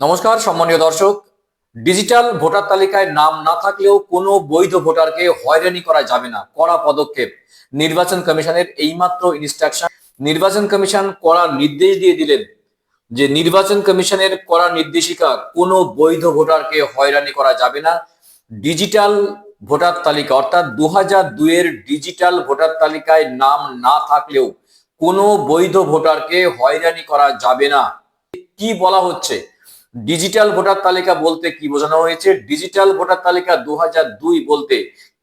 নমস্কার, সম্মানীয় দর্শক। ডিজিটাল ভোটার তালিকায় নাম না থাকলেও কোনো বৈধ ভোটারকে হয়রানি করা যাবে না। কড়া পদক্ষেপ। নির্বাচন কমিশনের এইমাত্র ইনস্ট্রাকশন নির্বাচন কমিশন কড়া নির্দেশ দিয়ে দিলেন যে নির্বাচন কমিশনের কড়া নির্দেশিকা কোনো বৈধ ভোটারকে হয়রানি করা যাবে না। ডিজিটাল ভোটার তালিকা অর্থাৎ দু হাজার দুইয়ের ডিজিটাল ভোটার তালিকায় নাম না থাকলেও কোনো বৈধ ভোটারকে হয়রানি করা যাবে না। কি বলা হচ্ছে? ডিজিটাল ভোটার তালিকা বলতে কি বোঝানো হয়েছে? ডিজিটাল ভোটার তালিকা দু বলতে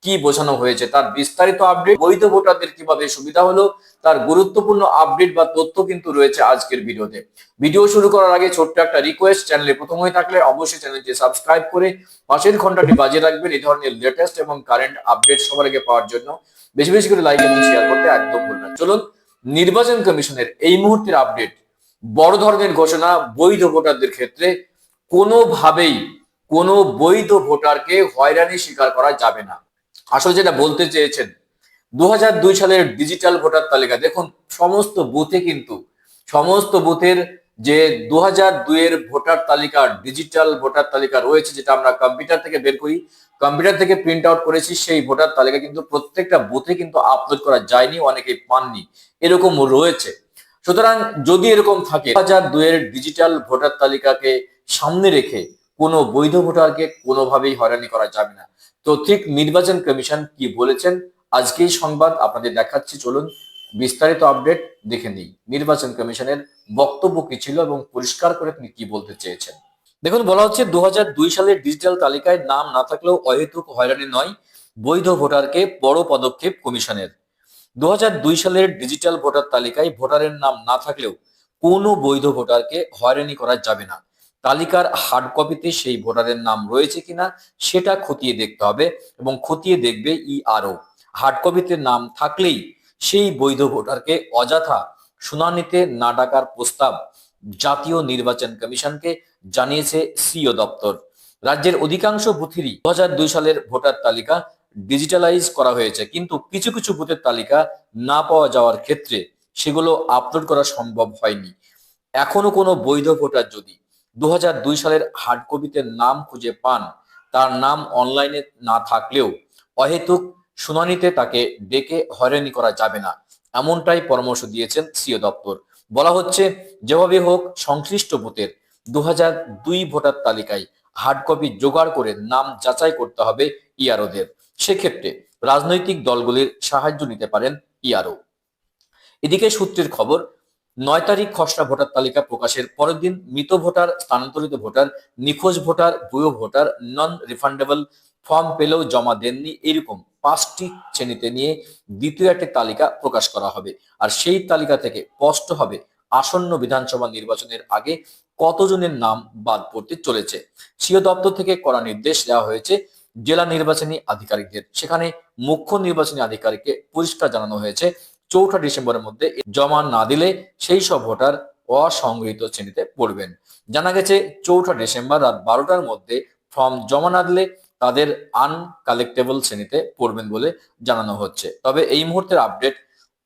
কি বোঝানো হয়েছে? তার বিস্তারিত আপডেট বৈধ ভোটারদের কীভাবে সুবিধা হলো? তার গুরুত্বপূর্ণ আপডেট বা তথ্য কিন্তু রয়েছে আজকের ভিডিওতে। ভিডিও শুরু করার আগে ছোট্ট একটা রিকোয়েস্ট চ্যানেলে প্রথম হয়ে থাকলে অবশ্যই চ্যানেলটি সাবস্ক্রাইব করে পাশের ঘন্টাটি বাজিয়ে রাখবেন এই ধরনের লেটেস্ট এবং কারেন্ট আপডেট সবার আগে পাওয়ার জন্য। বেশি বেশি করে লাইক এবং শেয়ার করতে একদম ভুলবেন। চলুন, নির্বাচন কমিশনের এই মুহূর্তের আপডেট বড় ধরনের ঘোষণা বৈধ ভোটারদের ক্ষেত্রে কোনোভাবেই কোনো বৈধ ভোটারকে হয়রানি স্বীকার করা যাবে না। আসলে যেটা বলতে চেয়েছেন দু হাজার দুই সালের ডিজিটাল ভোটার তালিকা, দেখুন, সমস্ত বুথে কিন্তু, সমস্ত বুথের যে দু হাজার দুইয়ের ভোটার তালিকা, ডিজিটাল ভোটার তালিকা রয়েছে, যেটা আমরা কম্পিউটার থেকে বের করি, কম্পিউটার থেকে প্রিন্ট আউট করেছি, সেই ভোটার তালিকা কিন্তু প্রত্যেকটা বুথে কিন্তু আপলোড করা যায়নি, অনেকেই পাননি। এরকম রয়েছে। সুতরাং যদি এরকম থাকে, দু হাজার দুইয়ের ডিজিটাল ভোটার তালিকাকে সামনে রেখে কোনো বৈধ ভোটারকে কোনোভাবেই হয়রানি করা যাবে না। তো ঠিক নির্বাচন কমিশন কি বলেছেন? আজকেই সংবাদ আপনাদের দেখাচ্ছি, চলুন বিস্তারিত আপডেট দেখে নিই। নির্বাচন কমিশনের বক্তব্য কি ছিল এবং পরিষ্কার করে তিনি কি বলতে চেয়েছেন? দেখুন, বলা হচ্ছে দু হাজার দুই সালের ডিজিটাল তালিকায় নাম না থাকলেও অহেতুক হয়রানি নয়, বৈধ ভোটারকে বড় পদক্ষেপ কমিশনের। দু হাজার দুই সালের ডিজিটাল ভোটার তালিকায় ভোটারের নাম না থাকলেও কোনো বৈধ ভোটারকে হয়রানি করা যাবে না। তালিকার হার্ড কপিতে সেই ভোটারের নাম রয়েছে কিনা সেটা খতিয়ে দেখতে হবে এবং খতিয়ে দেখবে ইআরও হার্ড কপিতে নাম থাকলেই সেই বৈধ ভোটারকে অযথা শুনানিতে না ডাকার প্রস্তাব জাতীয় নির্বাচন কমিশনকে জানিয়েছে সিও দপ্তর। রাজ্যের অধিকাংশ বুথেরই দু সালের ভোটার তালিকা ডিজিটালাইজ করা হয়েছে, কিন্তু কিছু কিছু বুথের তালিকা না পাওয়া যাওয়ার ক্ষেত্রে সেগুলো আপলোড করা সম্ভব হয়নি। এখনও কোনো বৈধ ভোটার যদি দু হাজার দুই সালের হার্ড কপিতে নাম খুঁজে পান, তার নাম অনলাইনে না থাকলেও অহেতুক শুনানিতে তাকে ডেকে হয়রানি করা যাবে না, এমনটাই পরামর্শ দিয়েছেন সিও দপ্তর। বলা হচ্ছে, যেভাবে হোক সংশ্লিষ্ট বুথের দু ভোটার তালিকায় হার্ড কপি জোগাড় করে নাম যাচাই করতে হবে ইয়ারোদের। সেক্ষেত্রে রাজনৈতিক দলগুলির সাহায্য নিতে পারেন ইয়ারও। এদিকে সূত্রের খবর, নয় তারিখ খসড়া ভোটার তালিকা প্রকাশের পরের দিন মৃত ভোটার, স্থানান্তরিত ভোটার, নিখোঁজ ভোটার বুয়ো ভোটার নন রিফান্ডেবল ফর্ম পেলেও জমা দেননি এরকম পাঁচটি শ্রেণীতে নিয়ে দ্বিতীয় একটি তালিকা প্রকাশ করা হবে। আর সেই তালিকা থেকে স্পষ্ট হবে আসন্ন বিধানসভা নির্বাচনের আগে কতজনের নাম বাদ পড়তে চলেছে। সিও দপ্তর থেকে করা নির্দেশ দেওয়া হয়েছে জেলা নির্বাচনী আধিকারিকদের। সেখানে মুখ্য নির্বাচনী আধিকারিককে পরিষ্কার জানানো হয়েছে, চৌঠা ডিসেম্বরের মধ্যে জমা না দিলে সেই সব ভোটার অসংগৃহীত শ্রেণীতে পড়বেন। জানা গেছে, চৌঠা ডিসেম্বর রাত বারোটার মধ্যে ফর্ম জমা না দিলে তাদের আনকালেক্টেবল শ্রেণীতে পড়বেন বলে জানানো হচ্ছে। তবে এই মুহূর্তের আপডেট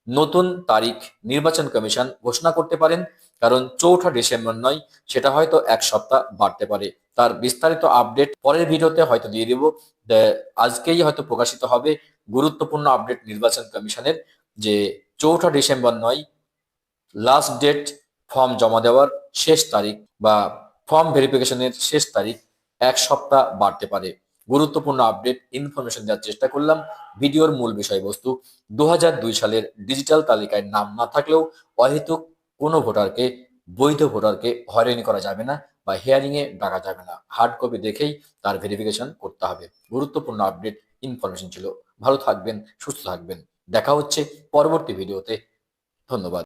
নতুন তারিখ নির্বাচন কমিশন ঘোষণা করতে পারেন। কারণ চৌঠা ডিসেম্বর নয়, সেটা হয়তো এক সপ্তাহ বাড়তে পারে। তার বিস্তারিত আপডেট পরের ভিডিওতে হয়তো দিয়ে দিব। আজকেই হয়তো প্রকাশিত হবে গুরুত্বপূর্ণ আপডেট নির্বাচন কমিশনের যে চৌঠা ডিসেম্বর নয় লাস্ট ডেট ফর্ম জমা দেওয়ার শেষ তারিখ বা ফর্ম ভেরিফিকেশনের শেষ তারিখ এক সপ্তাহ বাড়তে পারে। গুরুত্বপূর্ণ আপডেট ইনফরমেশন দেওয়ার চেষ্টা করলাম। ভিডিওর মূল বিষয়বস্তু দু হাজার দুই সালের ডিজিটাল তালিকায় নাম না থাকলেও অহেতুক কোনো ভোটারকে, বৈধ ভোটারকে হয়রানি করা যাবে না বা হিয়ারিং এ ডাকা যাবে না। হার্ড কপি দেখেই তার ভেরিফিকেশন করতে হবে। গুরুত্বপূর্ণ আপডেট ইনফরমেশন ছিল। ভালো থাকবেন, সুস্থ থাকবেন। দেখা হচ্ছে পরবর্তী ভিডিওতে ধন্যবাদ।